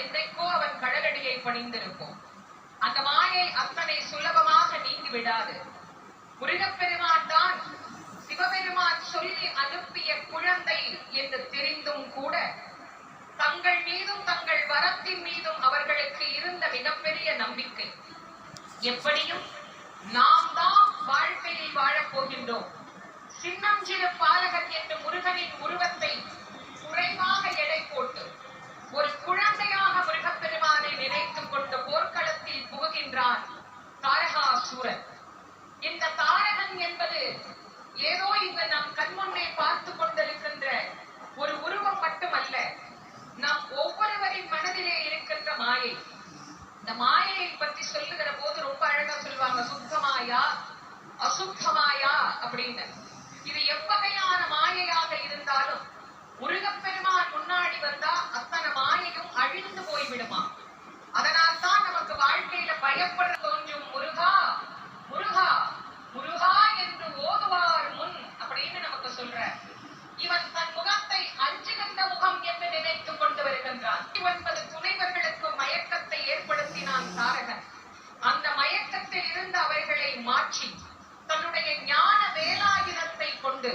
என்றைக்கோ அவன் கடலடியை பணிந்திருக்கும். அந்த மாயை அத்தனை சுலபமாக நீங்கி விடாது முருகப்பெருமான் தான் சிவபெருமான் சொல்லி அனுப்பிய குழந்தை என்று தெரிந்தும் கூட தங்கள் மீதும் தங்கள் வரத்தின் மீதும் அவர்களுக்கு இருந்த மிகப்பெரிய நம்பிக்கை. எப்படியும் நாம் தான் வாழ்க்கையில் வாழப் போகின்றோம். சின்னஞ்சிறு பாலகன் தாரகாசூரன் இந்த தாரகன் என்பது ஏதோ இங்கு நம் கண்முன்னே பார்த்து கொண்டிருக்கின்ற ஒரு உருவம் மட்டுமல்ல நாம் ஒவ்வொருவரின் மனதிலே இருக்கின்ற மாயை. இந்த மாயையை பற்றி சொல்லுகிற போது ரொம்ப அழகா சொல்லுவாங்க சுத்தமாயா அசுத்தமாயா அப்படின்னு. இது எவ்வகையான மாயை ஒன்பது துணைவர்களுக்கு மயக்கத்தை ஏற்படுத்தினான் தாரகன். அந்த மயக்கத்தில் இருந்து அவர்களை மாற்றி தன்னுடைய ஞான வேலாயுதத்தை கொண்டு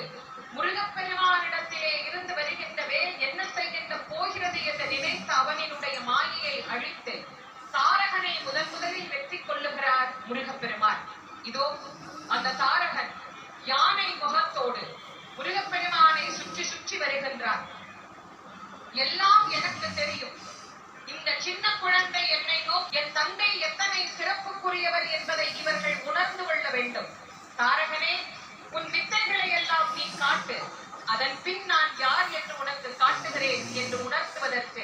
முருகப்பெருமானிடத்திலே இருந்து வருகின்ற வேல் என்ன செய்கின்ற போகிறது என்று நினைத்த அவனினுடைய மாயையை அழித்து தாரகனை முதன் முதலில் வெற்றி கொள்ளுகிறார் முருகப்பெருமான். இதோ அந்த தாரகன் யானை முகத்தோடு முருகப்பெருமானை சுற்றி சுற்றி வருகின்றார் எல்லாம் எனக்கு தெரியும். இந்த சின்ன குழந்தை என்னை நோக்கி என் தந்தை எத்தனை சிறப்புக்குரியவர் என்பதை இவர்கள் உணர்ந்து கொள்ள வேண்டும். தாரகனே உன் வித்தைகளை எல்லாம் நீ காட்டு. அதன் பின் நான் யார் என்று உனக்கு காட்டுகிறேன் என்று உணர்த்துவதற்கு